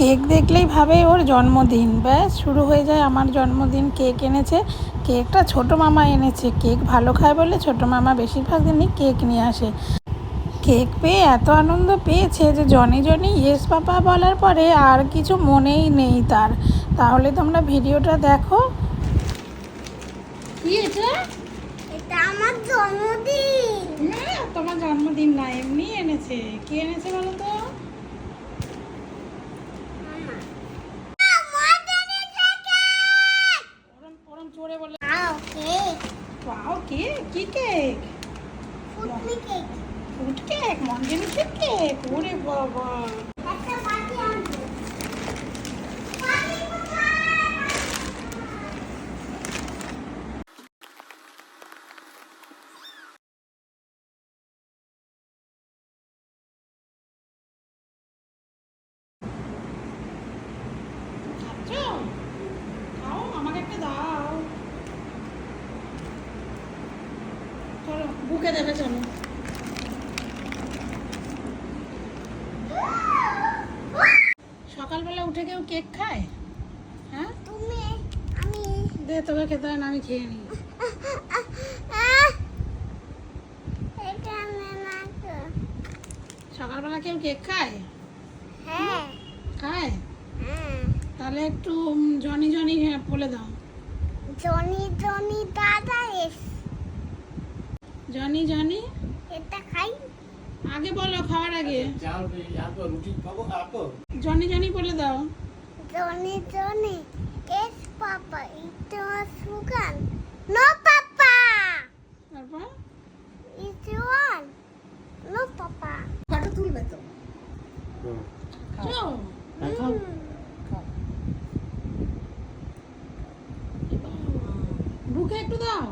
Cake দেখলেই ভাবে ওর জন্মদিন। ব্যাস শুরু হয়ে যায় আমার জন্মদিন। কেক এনেছে। কেকটা ছোট মামা এনেছে। কেক ভালো খায় বলে ছোট মামা বেশিরভাগ দিনই কেক নিয়ে আসে। কেক পেয়ে এত আনন্দ পেয়েছে যে জনি জনি ইয়েস পাপা বলার পরে আর কিছু মনেই নেই তার। তাহলে তোমরা ভিডিওটা দেখো। কি এটা? এটা আমার জন্মদিন। না তোমার জন্মদিন না এমনি এনেছে। কি এনেছে বলো তো? ওয়াও কেক কি কেক ফুটনি কেক ফুট কেক মঞ্জেনিসের কেক ওরে বাবা একটা বাটি আনব বাটি কোথায়? খাচ্ছ খাও আমাকে একটা দাও বুকে দেবে চলো। সকালবেলা উঠে কেউ কেক খায়? হ্যাঁ? তুমি আমি। দে তোকে খেতে হয় না আমি খেয়ে নিই। সকালবেলা কেউ কেক খায়? হ্যাঁ। খায়? হ্যাঁ। তাহলে একটু জনি জনি হ্যাঁ, বলে দাও। জনি জনি দাদা এস জনি জনি। এটা খাই। আগে বলো খাওয়ার আগে। চাল আপো রুটি খাব আপো জনি জনি বলে দাও। জনি জনি এস পাপা এটা সুগান। No papa. তারপর? Eat one. No papa. Photo তুলবে তো। খাচ্ছো দেখাও বুকে একটু দাও।